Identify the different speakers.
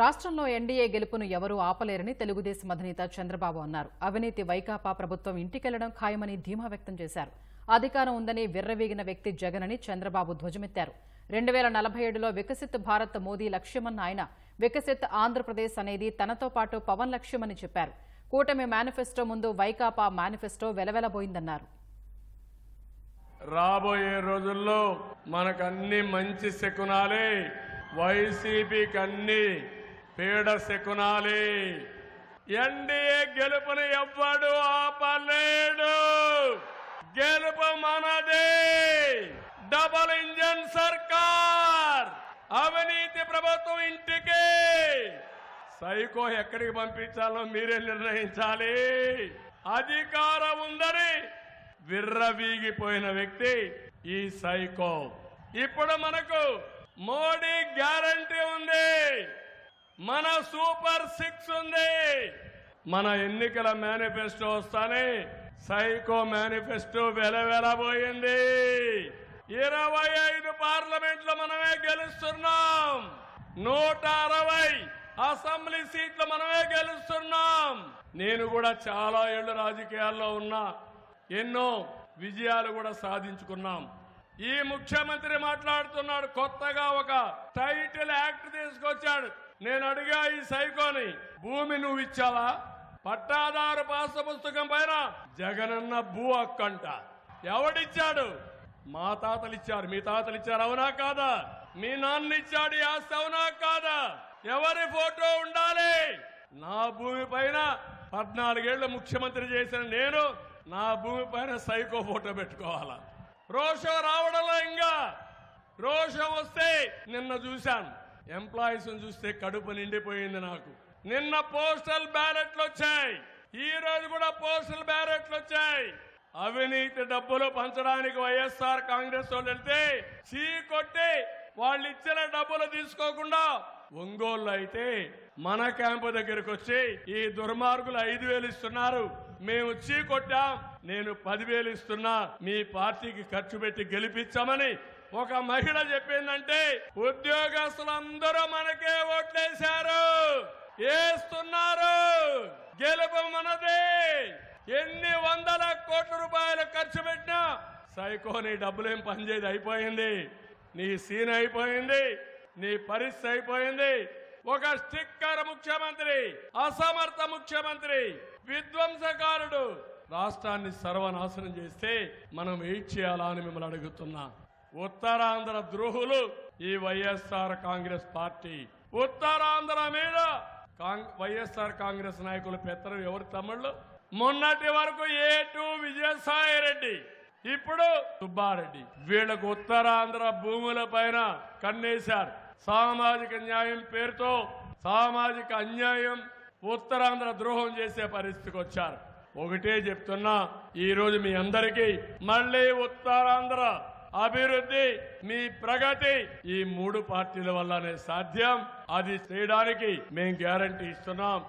Speaker 1: రాష్ట్రంలో ఎన్డీఏ గెలుపును ఎవరూ ఆపలేరని తెలుగుదేశం అధినేత చంద్రబాబు అన్నారు. అవినీతి వైకాపా ప్రభుత్వం ఇంటికెళ్ళడం ఖాయమని ధీమా వ్యక్తం చేశారు. అధికారం ఉందని విర్రవీగిన వ్యక్తి జగన్ అని చంద్రబాబు ధ్వజమెత్తారు. రెండు వేల నలభై ఏడులో వికసిత్ భారత్ మోదీ లక్ష్యమన్న ఆయన వికసిత్ ఆంధ్రప్రదేశ్ అనేది తనతో పాటు పవన్ లక్ష్యమని చెప్పారు. కూటమి మేనిఫెస్టో ముందు వైకాపా మేనిఫెస్టో వెలవెలబోయిందన్నారు.
Speaker 2: రాబోయే రోజుల్లో మనకన్ని మంచి శకునాలే. వైసీపీకి అన్ని పీడ శకునాలి ఎన్డీఏ గెలుపుని ఎవ్వడు ఆపలేడు. గెలుపు మనదే. డబల్ ఇంజన్ సర్కార్. అవినీతి ప్రభుత్వం ఇంటికి. సైకో ఎక్కడికి పంపించాలో మీరే నిర్ణయించాలి. అధికారం ఉందని విర్రవీగిపోయిన వ్యక్తి ఈ సైకో. ఇప్పుడు మనకు మోడీ గ్యారంటీ ఉంది. మన సూపర్ సిక్స్ ఉంది. మన ఎన్నికల మేనిఫెస్టో వస్తానే. సైకో మేనిఫెస్టో వెలవెలబోయింది ఇరవై ఐదు పార్లమెంట్లో మనమే గెలుస్తున్నాం. నూట అరవై అసెంబ్లీ సీట్లు మనమే గెలుస్తున్నాం. నేను కూడా చాలా ఏళ్ళు రాజకీయాల్లో ఉన్నా. ఎన్నో విజయాలు కూడా సాధించుకున్నాం. ఈ ముఖ్యమంత్రి మాట్లాడుతున్నాడు కొత్తగా ఒక టైటిల్ యాక్ట్ తీసుకొచ్చాడు. నేను అడిగా ఈ సైకోని భూమి నువ్వు ఇచ్చావా పట్టాదారు పాస పుస్తకం పైన జగనన్న భూ అక్కంట ఎవడిచ్చాడు? మా తాతలు ఇచ్చారు మీ తాతలు ఇచ్చారు అవునా కాదా? మీ నాన్న ఇచ్చాడు ఆస్తి అవునా కాదా? ఎవరి ఫోటో ఉండాలి? నా భూమి పైన పద్నాలుగేళ్ళ ముఖ్యమంత్రి చేసిన నేను నా భూమి పైన సైకో ఫోటో పెట్టుకోవాలా? రోషం రావడంలో ఇంకా రోషం వస్తే నిన్న చూశాను. ఎంప్లాయీస్ని చూస్తే కడుపు నిండిపోయింది నాకు. నిన్న పోస్టల్ బ్యాలెట్లు వచ్చాయి. ఈ రోజు కూడా పోస్టల్ బ్యాలెట్లు వచ్చాయి. అవినీతి డబ్బులు పంచడానికి వైఎస్ఆర్ కాంగ్రెస్ వాళ్ళు వెళ్తే చీ కొట్టి వాళ్ళు ఇచ్చిన డబ్బులు తీసుకోకుండా ఒంగోలు అయితే మన క్యాంపు దగ్గరకు వచ్చి ఈ దుర్మార్గులు ఐదు వేలు ఇస్తున్నారు. మేము చీ కొట్టాం నేను పదివేలు ఇస్తున్నా. మీ పార్టీకి ఖర్చు పెట్టి గెలిపించామని ఒక మహిళ చెప్పిందంటే ఉద్యోగస్తులందరూ మనకే ఓట్లేశారు. వేస్తున్నారు గెలుపు మనదే. ఎన్ని వందల కోట్ల రూపాయలు ఖర్చు పెట్టినా సైకో నీ డబ్బులేం పనిచేది అయిపోయింది. నీ సీన్ అయిపోయింది నీ పరిస్థితి అయిపోయింది. ఒక స్టిక్కర్ ముఖ్యమంత్రి అసమర్థ ముఖ్యమంత్రి విధ్వంసకారుడు రాష్ట్రాన్ని సర్వనాశనం చేస్తే మనం ఏం చేయాలా అని మిమ్మల్ని అడుగుతున్నా. ఉత్తరాంధ్ర ద్రోహులు ఈ వైఎస్ఆర్ కాంగ్రెస్ పార్టీ. ఉత్తరాంధ్ర మీద వైఎస్ఆర్ కాంగ్రెస్ నాయకులు పెత్తరు ఎవరు తమ్ముళ్ళు? మొన్నటి వరకు ఏ టూ విజయసాయి రెడ్డి ఇప్పుడు సుబ్బారెడ్డి. వీళ్ళకు ఉత్తరాంధ్ర భూముల పైన కన్నేశారు. సామాజిక న్యాయం పేరుతో సామాజిక అన్యాయం ఉత్తరాంధ్ర ద్రోహం చేసే పరిస్థితికి వచ్చారు. ఒకటే చెప్తున్నా ఈ రోజు మీ అందరికీ మళ్ళీ ఉత్తరాంధ్ర అభివృద్ధి మీ ప్రగతి ఈ మూడు పార్టీల వల్లనే సాధ్యం. అది చేయడానికి మేము గ్యారంటీ ఇస్తున్నాం.